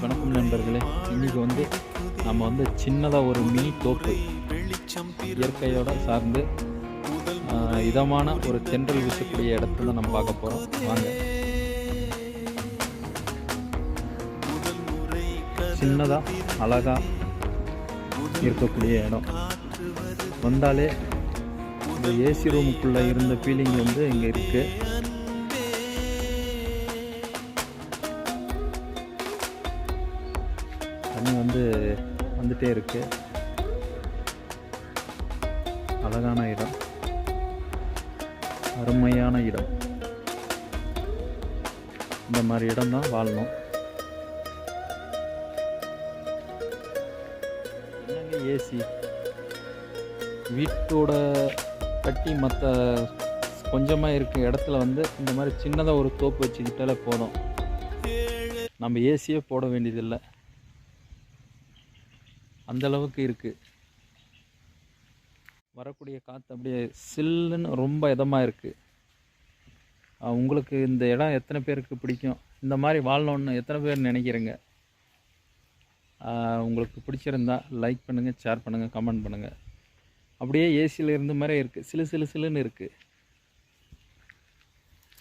வணக்கம் நண்பர்களே. இன்றைக்கி வந்து நம்ம வந்து சின்னதாக ஒரு மினி தோப்பு இயற்கையோட சார்ந்து இதமான ஒரு தென்றல் வீசக்கூடிய இடத்துல நம்ம பார்க்க போகிறோம் வாங்க. சின்னதாக அழகாக இருக்கக்கூடிய இடம். வந்தாலே இந்த ஏசி ரூமுக்குள்ளே இருந்த ஃபீலிங் வந்து இங்கே இருக்குது தண்ணி வந்து வந்துட்டே இருக்கு. அழகான இடம். அருமையான இடம். இந்த மாதிரி இடம் தான் வாழணும். என்னங்க ஏசி வீட்டோட கட்டி மற்ற கொஞ்சமாக இருக்க இடத்துல வந்து இந்த மாதிரி சின்னதாக ஒரு தோப்பு வச்சுக்கிட்டாலே போதும். நம்ம ஏசியே போட வேண்டியதில்லை. அந்தளவுக்கு இருக்குது வரக்கூடிய காற்று அப்படியே சில்லுன்னு ரொம்ப இதமாக இருக்குது உங்களுக்கு இந்த இடம் எத்தனை பேருக்கு பிடிக்கும்? இந்த மாதிரி வாழணும்னு எத்தனை பேர் நினைக்கிறீங்க? உங்களுக்கு பிடிச்சிருந்தா லைக் பண்ணுங்கள் ஷேர் பண்ணுங்கள் கமெண்ட் பண்ணுங்கள் அப்படியே ஏசியில் இருந்த மாதிரி இருக்குது சிலு சிலு சிலுன்னு இருக்குது